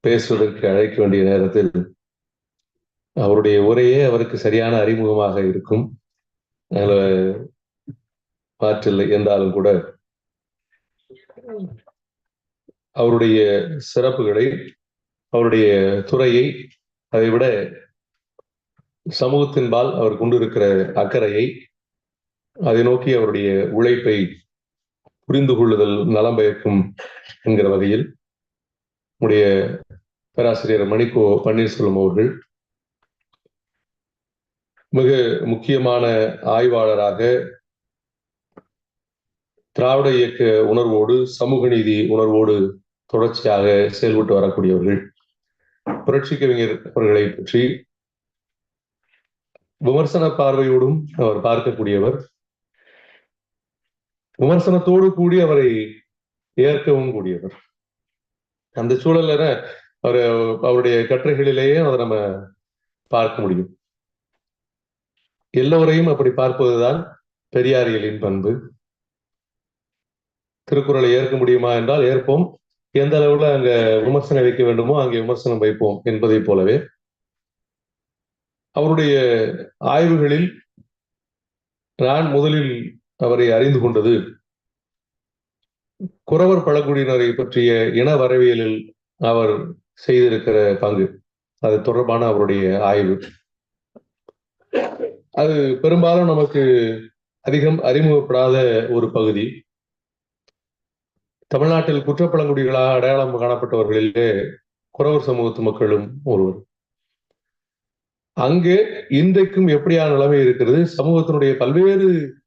பேசுவதற்கு அழைக்க வேண்டிய நேரத்தில் அவருடைய உரையே அவருக்கு சரியான அறிமுகமாக இருக்கும். அதில் மாற்றில்லை என்றாலும் கூட அவருடைய சிறப்புகளை அவருடைய துறையை அதை விட சமூகத்தின்பால் அவர் கொண்டிருக்கிற அக்கறையை அதை நோக்கி அவருடைய உழைப்பை புரிந்து கொள்ளுதல் நலம் பயக்கும் என்கிற வகையில் நம்முடைய பேராசிரியர் மணிக்கோ பன்னீர்செல்வம் அவர்கள் மிக முக்கியமான ஆய்வாளராக திராவிட இயக்க உணர்வோடு சமூக நீதி உணர்வோடு தொடர்ச்சியாக செயல்பட்டு வரக்கூடியவர்கள். புரட்சி கவிஞர் அவர்களை பற்றி விமர்சன பார்வையோடும் அவர் பார்க்கக்கூடியவர். விமர்சனத்தோடு கூடி அவரை ஏற்கவும் கூடியவர். அந்த சூழல்ல அவர் அவருடைய கட்டுரைகளிலேயே அதை நம்ம பார்க்க முடியும். எல்லோரையும் அப்படி பார்ப்பதுதான் பெரியாரியலின் பண்பு. திருக்குறளை ஏற்க முடியுமா என்றால் ஏற்போம். எந்த அளவுல அங்க விமர்சனம் வைக்க வேண்டுமோ அங்கே விமர்சனம் வைப்போம் என்பதை போலவே. அவருடைய ஆய்வுகளில் நான் முதலில் அவரை அறிந்து கொண்டது குறவர் பழங்குடியினரை பற்றிய இன வரவியலில் அவர் செய்திருக்கிற பங்கு. அது தொடர்பான அவருடைய ஆய்வு. அது பெரும்பாலும் நமக்கு அதிகம் அறிமுகப்படாத ஒரு பகுதி. தமிழ்நாட்டில் குற்றப்பழங்குடிகளாக அடையாளம் காணப்பட்டவர்களிலே குறவர் சமூகத்து மக்களும் ஒருவர். அங்கே இன்றைக்கும் எப்படியான நிலைமை இருக்கிறது? சமூகத்தினுடைய பல்வேறு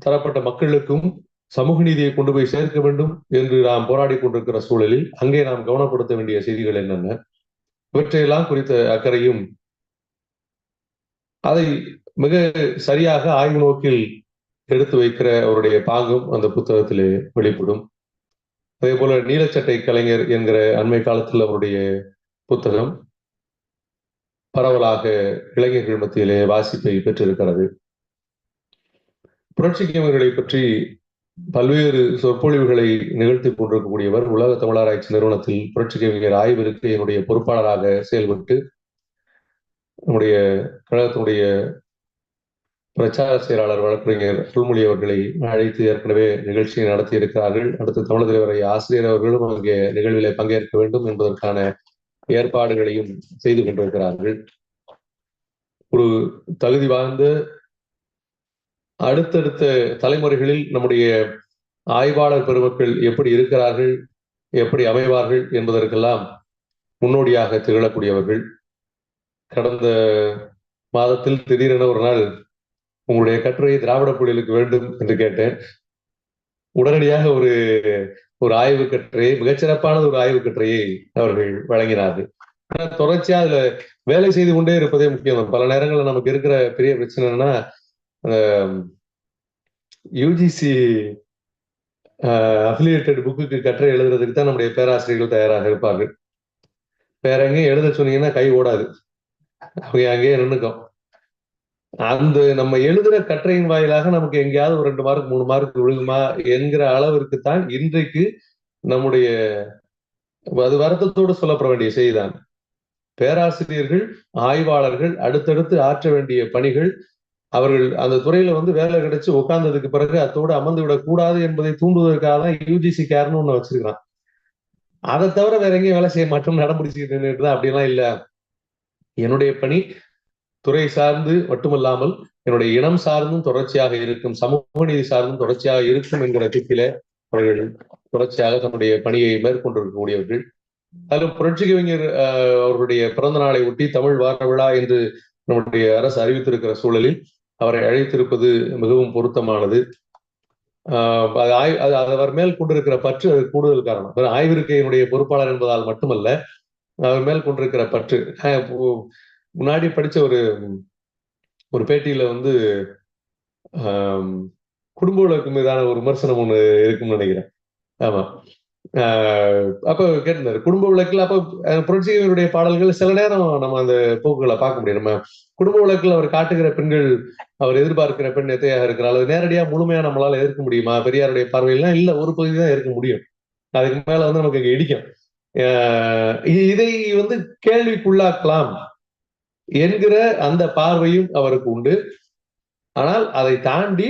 தரப்பட்ட மக்களுக்கும் சமூக நீதியை கொண்டு போய் சேர்க்க வேண்டும் என்று நாம் போராடி கொண்டிருக்கிற சூழலில் அங்கே நாம் கவனப்படுத்த வேண்டிய செய்திகள் என்னென்ன? இவற்றையெல்லாம் குறித்த அக்கறையும் அதை மிக சரியாக ஆய்வு நோக்கில் எடுத்து வைக்கிற அவருடைய பாங்கும் அந்த புத்தகத்திலே வெளிப்படும். அதே போல நீலச்சட்டை கலைஞர் என்கிற அண்மை காலத்தில் அவருடைய புத்தகம் பரவலாக இளைஞர்கள் மத்தியிலே வாசிப்பை பெற்றிருக்கிறது. புரட்சி கவிஞர்களை பற்றி பல்வேறு சொற்பொழிவுகளை நிகழ்த்தி கொண்டிருக்கக்கூடியவர் உலக தமிழராய்ச்சி நிறுவனத்தில் புரட்சி கவிஞர் ஆய்விற்கு என்னுடைய பொறுப்பாளராக செயல்பட்டு நம்முடைய கழகத்தினுடைய பிரச்சார செயலாளர் வழக்கறிஞர் அருள்மொழி அவர்களை அழைத்து ஏற்கனவே நிகழ்ச்சியை நடத்தியிருக்கிறார்கள். அடுத்து தமிழ் தலைவரை ஆசிரியர் அவர்களும் அங்கே நிகழ்விலே பங்கேற்க வேண்டும் என்பதற்கான ஏற்பாடுகளையும் செய்து கொண்டிருக்கிறார்கள். ஒரு தகுதி வாய்ந்த அடுத்தடுத்த தலைமுறைகளில் நம்முடைய ஆய்வாளர் பெருமக்கள் எப்படி இருக்கிறார்கள் எப்படி அமைவார்கள் என்பதற்கெல்லாம் முன்னோடியாக திகழக்கூடியவர்கள். கடந்த மாதத்தில் திடீரென ஒரு நாள் உங்களுடைய கட்டுரையை திராவிட புலிகளுக்கு வேண்டும் என்று கேட்டேன். உடனடியாக ஒரு ஒரு ஆய்வு கட்டுரையை மிகச்சிறப்பான ஒரு ஆய்வு கட்டுரையை அவர்கள் வழங்கினார்கள். தொடர்ச்சியா அதுல வேலை செய்து கொண்டே இருப்பதே முக்கியம். பல நேரங்களில் நமக்கு இருக்கிற பெரிய பிரச்சனைனா யூஜிசி அஃபிலியேட்டட் புக்குக்கு கட்டுரை எழுதுறதுக்கு தான் நம்முடைய பேராசிரியர்கள் தயாராக இருப்பார்கள். வேற எங்கேயும் எழுத சொன்னீங்கன்னா கை ஓடாது. அவங்க அங்கேயே நின்றுக்கும் அந்த நம்ம எழுதுற கற்றையின் வாயிலாக நமக்கு எங்கேயாவது ஒரு ரெண்டு மார்க் மூணு மார்க் விழுகுமா என்கிற அளவிற்கு தான் இன்றைக்கு நம்முடைய அது வருத்தத்தோடு சொல்லப்பட வேண்டிய செய்திதான் பேராசிரியர்கள் ஆய்வாளர்கள் அடுத்தடுத்து ஆற்ற வேண்டிய பணிகள் அவர்கள் அந்த துறையில வந்து வேலை கிடைச்சு உட்கார்ந்ததுக்கு பிறகு அத்தோடு அமர்ந்து விடக்கூடாது என்பதை தூண்டுவதற்காக தான் யூஜிசி கேர்னு ஒண்ணு வச்சிருக்கிறான். அதை தவிர வேற எங்கேயும் வேலை செய்ய மாட்டோம் நடமுடிச்சுக்கிட்டு நின்றுட்டு தான் அப்படிலாம் இல்லை. என்னுடைய பணி துறை சார்ந்து மட்டுமல்லாமல் என்னுடைய இனம் சார்ந்தும் தொடர்ச்சியாக இருக்கும் சமூக நீதி சார்ந்தும் தொடர்ச்சியாக இருக்கும் என்கிற திட்டில அவர்கள் தொடர்ச்சியாக தன்னுடைய பணியை மேற்கொண்டிருக்கக்கூடியவர்கள். அதில் புரட்சி கவிஞர் அவர்களுடைய பிறந்த நாளை ஒட்டி தமிழ் வார விழா என்று நம்முடைய அரசு அறிவித்திருக்கிற சூழலில் அவரை அழைத்திருப்பது மிகவும் பொருத்தமானது. அது ஆய் அது அவர் மேல் கொண்டிருக்கிற பற்று அது கூடுதல் காரணம். ஆய்விருக்கையினுடைய பொறுப்பாளர் என்பதால் மட்டுமல்ல அவர் மேல் கொண்டிருக்கிற பற்று. முன்னாடி படிச்ச ஒரு ஒரு பேட்டியில வந்து குடும்ப வழக்கு மீதான ஒரு விமர்சனம் ஒண்ணு இருக்கும்னு நினைக்கிறேன். ஆமா. அப்ப கேட்டிருந்தாரு. குடும்ப விளக்கில் அப்ப புரட்சிகளுடைய பாடல்கள் சில நேரம் நம்ம அந்த போக்குகளை பார்க்க முடியும். நம்ம குடும்ப விளக்கில் அவர் காட்டுகிற பெண்கள் அவர் எதிர்பார்க்கிற பெண் எத்தையாக இருக்கிறாள் அது நேரடியா முழுமையா நம்மளால எதிர்க்க முடியுமா? பெரியாருடைய பார்வையெல்லாம் இல்ல ஒரு பகுதி தான் இருக்க முடியும். அதுக்கு மேல வந்து நமக்கு இடிக்கும். இதை வந்து கேள்விக்குள்ளாக்கலாம் என்கிற அந்த பார்வையும் அவருக்கு உண்டு. ஆனால் அதை தாண்டி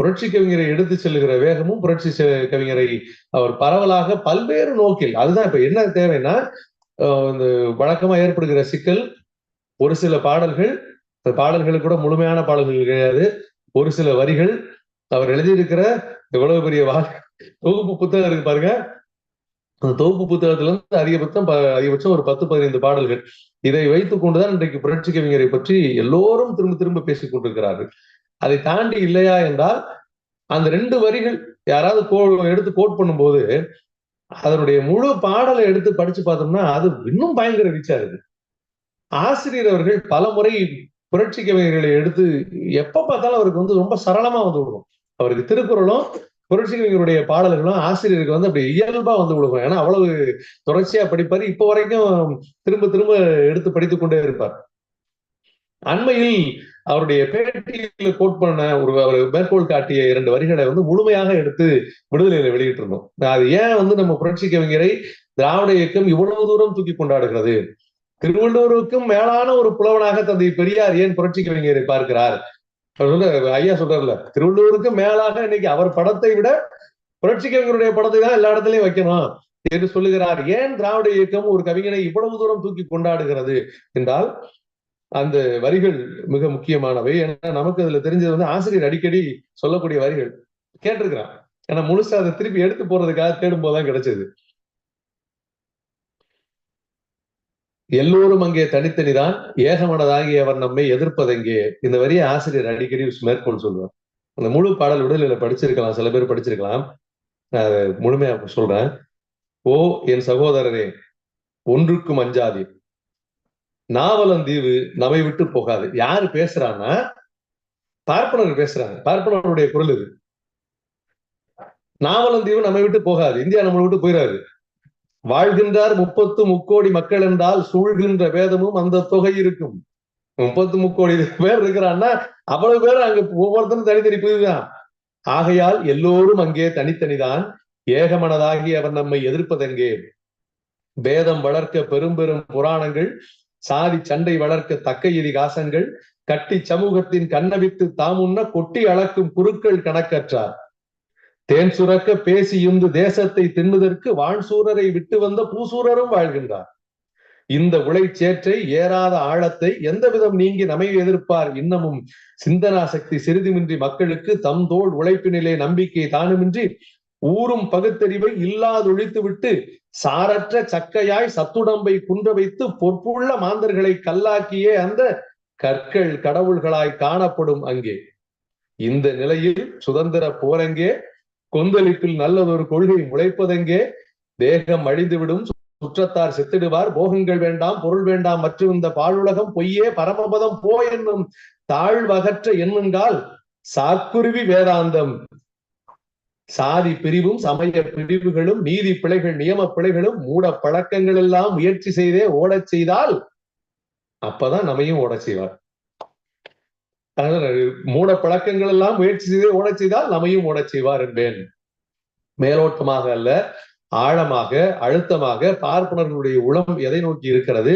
புரட்சி கவிஞரை எடுத்து செல்கிற வேகமும் புரட்சி கவிஞரை அவர் பரவலாக பல்வேறு நோக்கில் அதுதான் இப்ப என்ன தேவைன்னா இந்த வழக்கமா ஏற்படுகிற சிக்கல் ஒரு சில பாடல்கள் பாடல்களுக்கு கூட முழுமையான பாடல்கள் கிடையாது ஒரு சில வரிகள் அவர் எழுதியிருக்கிற எவ்வளவு பெரிய தொகுப்பு புத்தகம் இருக்கு பாருங்க. அந்த தொகுப்பு புத்தகத்துல இருந்து அதிகபட்சம் அதிகபட்சம் ஒரு பத்து பதினைந்து பாடல்கள். இதை வைத்துக் கொண்டுதான் இன்றைக்கு புரட்சி கவிஞரை பற்றி எல்லோரும் திரும்ப திரும்ப பேசிக் கொண்டிருக்கிறார்கள். அதை தாண்டி இல்லையா என்றால் அந்த ரெண்டு வரிகள் யாராவது கோ எடுத்து கோட் பண்ணும்போது அதனுடைய முழு பாடலை எடுத்து படிச்சு பார்த்தோம்னா அது இன்னும் பயங்கர ரீச்சா இருக்கு ஆசிரியர் அவர்கள் பல முறை புரட்சி கவிஞர்களை எடுத்து எப்ப பார்த்தாலும் அவருக்கு வந்து ரொம்ப சரளமா வந்து விடுவோம். அவருக்கு திருக்குறளும் புரட்சி கவிஞருடைய பாடல்களும் ஆசிரியருக்கு வந்து அப்படி இயல்பா வந்து விடுவோம். ஏன்னா அவ்வளவு தொடர்ச்சியா படிப்பாரு. இப்போ வரைக்கும் திரும்ப திரும்ப எடுத்து படித்துக் கொண்டே இருப்பார். அண்மையில் அவருடைய பேட்டியில கோட் பண்ண ஒரு அவர் மேற்கோள் காட்டிய இரண்டு வரிகளை வந்து முழுமையாக எடுத்து விடுதலையில வெளியிட்டிருந்தோம். அது ஏன் வந்து நம்ம புரட்சி கவிஞரை திராவிட இயக்கம் இவ்வளவு தூரம் தூக்கி கொண்டாடுகிறது? திருவள்ளூருக்கும் மேலான ஒரு புலவனாக தந்தை பெரியார் ஏன் புரட்சி கவிஞரை பார்க்கிறார்? சொல்ல ஐயா சொல்றாருல திருவள்ளூருக்கு மேலாக இன்னைக்கு அவர் படத்தை விட புரட்சி கவிஞருடைய படத்தை தான் எல்லா இடத்துலயும் வைக்கணும் என்று சொல்லுகிறார். ஏன் திராவிட இயக்கம் ஒரு கவிஞனை இவ்வளவு தூரம் தூக்கி கொண்டாடுகிறது? என்றால் அந்த வரிகள் மிக முக்கியமானவை. ஏன்னா நமக்கு அதுல தெரிஞ்சது வந்து ஆசிரியர் அடிக்கடி சொல்லக்கூடிய வரிகள் கேட்டிருக்கிறான். ஏன்னா முழுசா அதை திருப்பி எடுத்து போறதுக்காக தேடும் போதுதான் கிடைச்சது. எல்லோரும் அங்கே தனித்தனிதான் ஏகமனதாகி அவர் நம்மை எதிர்ப்பதெங்கே? இந்த வரியை ஆசிரியர் அடிக்கடி மேற்கோள் சொல்லுவார். அந்த முழு பாடல் விடுதலையில படிச்சிருக்கலாம் சில பேர் படிச்சிருக்கலாம். நான் முழுமையா சொல்றேன். ஓ என் சகோதரரே ஒன்றுக்கும் அஞ்சாதி நாவலந்தீவு நம்மை விட்டு போகாது. யாரு பேசுறான்னா பார்ப்பனர் பேசுறாங்க. பார்ப்பனருடைய குரல் இது. நாவலந்தீவு நம்மை விட்டு போகாது. இந்தியா நம்மளை விட்டு போயிடாது வாழ்கின்றார் முப்பத்து முக்கோடி மக்கள் என்றால் சூழ்கின்ற வேதமும் அந்த தொகை இருக்கும். முப்பத்து முக்கோடி பேர் இருக்கிறான்னா அவ்வளவு பேர் அங்க ஒவ்வொருத்தரும் தனித்தனி போயிருக்கான் ஆகையால் எல்லோரும் அங்கே தனித்தனிதான். ஏகமனதாகி அவர் நம்மை எதிர்ப்பதெங்கே? வேதம் வளர்க்க பெரும் பெரும் புராணங்கள் சாதி சண்டை வளர்க்க தக்க இதிகாசங்கள் கட்டி சமூகத்தின் கண்ணவித்து தாமுன்ன கொட்டி அளக்கும் குருக்கள் கணக்கற்றார். தேன் சுரக்க பேசி இந்து தேசத்தை தின்னுதற்கு வான்சூரரை விட்டு வந்த பூசூரரும் வாழ்கின்றார். இந்த உழைச்சேற்றை ஏறாத ஆழத்தை எந்த விதம் நீங்கி நமை எதிர்ப்பார் இன்னமும் சிந்தனா சக்தி சிறிதுமின்றி மக்களுக்கு தம் தோல் உழைப்பினிலே நம்பிக்கை தானுமின்றி ஊரும் பகுத்தறிவை இல்லாதொழித்து விட்டு சாரற்ற சக்கையாய் சத்துடம்பை குன்ற வைத்து பொற்புள்ள மாந்தர்களை கல்லாக்கியே அந்த கற்கள் கடவுள்களாய் காணப்படும் அங்கே. இந்த நிலையில் சுதந்திர போரங்கே கொந்தளிப்பில் நல்லதொரு கொள்கை முளைப்பதெங்கே தேகம் அழிந்துவிடும் சுற்றத்தார் செத்திடுவார் போகங்கள் வேண்டாம் பொருள் வேண்டாம் மற்றும் இந்த பாழுலகம் பொய்யே பரமபதம் போ என்னும் தாழ்வகற்ற என்னென்றால் சாக்குருவி வேதாந்தம். சாதி பிரிவும் சமய பிரிவுகளும் நீதி பிழைகள் நியம பிழைகளும் மூட பழக்கங்கள் எல்லாம் முயற்சி செய்தே ஓடச் செய்தால் அப்பதான் நம்மையும் ஓட செய்வார். மூட பழக்கங்கள் எல்லாம் முயற்சி செய்தே ஓடச் செய்தால் நம்மையும் ஓடச் செய்வார் என்பேன். மேலோட்டமாக அல்ல ஆழமாக அழுத்தமாக பார்ப்பனர்களுடைய உளம் எதை நோக்கி இருக்கிறது?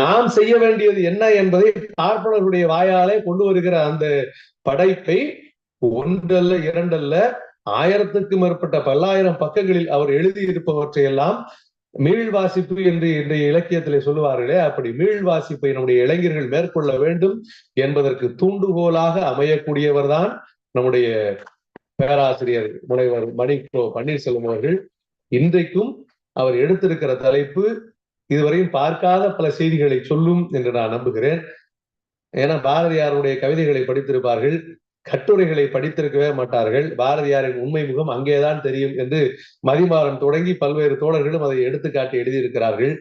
நாம் செய்ய வேண்டியது என்ன என்பதை பார்ப்பனர்களுடைய வாயாலே கொண்டு வருகிற அந்த படைப்பை ஒன்றல்ல இரண்டல்ல ஆயிரத்துக்கும் மேற்பட்ட பல்லாயிரம் பக்கங்களில் அவர் எழுதியிருப்பவற்றையெல்லாம் மீள் வாசிப்பு என்று இன்றைய இலக்கியத்திலே சொல்லுவார்களே அப்படி மீள் வாசிப்பை நம்முடைய இளைஞர்கள் மேற்கொள்ள வேண்டும் என்பதற்கு தூண்டுகோலாக அமையக்கூடியவர் தான் நம்முடைய பேராசிரியர் முனைவர் மணிக்கோ பன்னீர்செல்வம் அவர்கள். இன்றைக்கும் அவர் எடுத்திருக்கிற தலைப்பு இதுவரையும் பார்க்காத பல செய்திகளை சொல்லும் என்று நான் நம்புகிறேன். ஏன்னா பாரதியாருடைய கவிதைகளை படித்திருப்பார்கள். கட்டுரைகளை படித்திருக்கவே மாட்டார்கள். பாரதியாரின் உண்மை முகம் அங்கேதான் தெரியும் என்று மதிமாறன் தொடங்கி பல்வேறு தோழர்களும் அதை எடுத்துக்காட்டி எழுதியிருக்கிறார்கள்.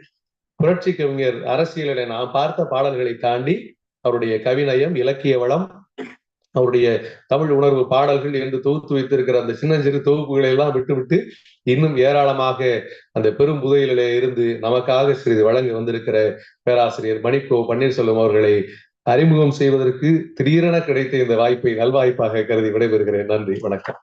புரட்சி கவிஞர் அரசியலில் நாம் பார்த்த பாடல்களை தாண்டி அவருடைய கவிநயம் இலக்கிய வளம் அவருடைய தமிழ் உணர்வு பாடல்கள் என்று தொகுத்து வைத்திருக்கிற அந்த சின்ன சிறு தொகுப்புகளை எல்லாம் விட்டுவிட்டு இன்னும் ஏராளமாக அந்த பெரும் புதையிலே இருந்து நமக்காக சிறிது வழங்கி வந்திருக்கிற பேராசிரியர் மணிக்கோ பன்னீர்செல்வம் அவர்களை அறிமுகம் செய்வதற்கு திடீரென கிடைத்த இந்த வாய்ப்பை நல்வாய்ப்பாக கருதி விடைபெறுகிறேன். நன்றி. வணக்கம்.